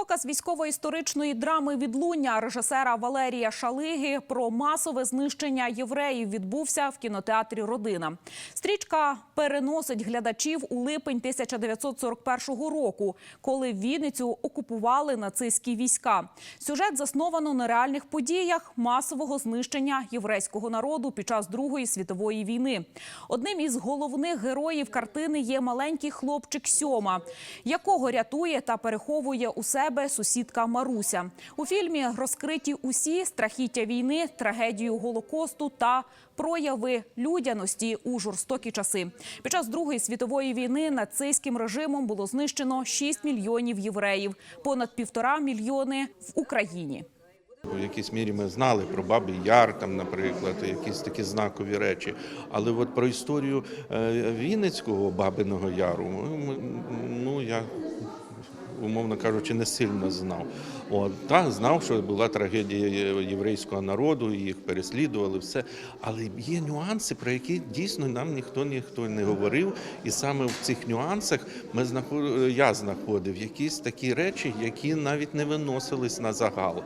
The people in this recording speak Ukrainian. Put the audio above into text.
Показ військово-історичної драми відлуння режисера Валерія Шалиги про масове знищення євреїв відбувся в кінотеатрі Родина. Стрічка переносить глядачів у липень 1941 року, коли Вінницю окупували нацистські війська. Сюжет засновано на реальних подіях масового знищення єврейського народу під час Другої світової війни. Одним із головних героїв картини є маленький хлопчик Сьома, якого рятує та переховує у себе сусідка Маруся. У фільмі розкриті усі страхіття війни, трагедію голокосту та прояви людяності у жорстокі часи. Під час Другої світової війни нацистським режимом було знищено 6 мільйонів євреїв, понад півтора мільйони в Україні. У якійсь мірі ми знали про Бабий Яр, там, наприклад, якісь такі знакові речі. Але от про історію е, Вінницького Бабиного Яру, ну я. Умовно кажучи, не сильно знав. От, так, знав, що була трагедія єврейського народу, їх переслідували, все. Але є нюанси, про які дійсно нам ніхто ніхто не говорив. І саме в цих нюансах ми знаход... я знаходив якісь такі речі, які навіть не виносились на загал.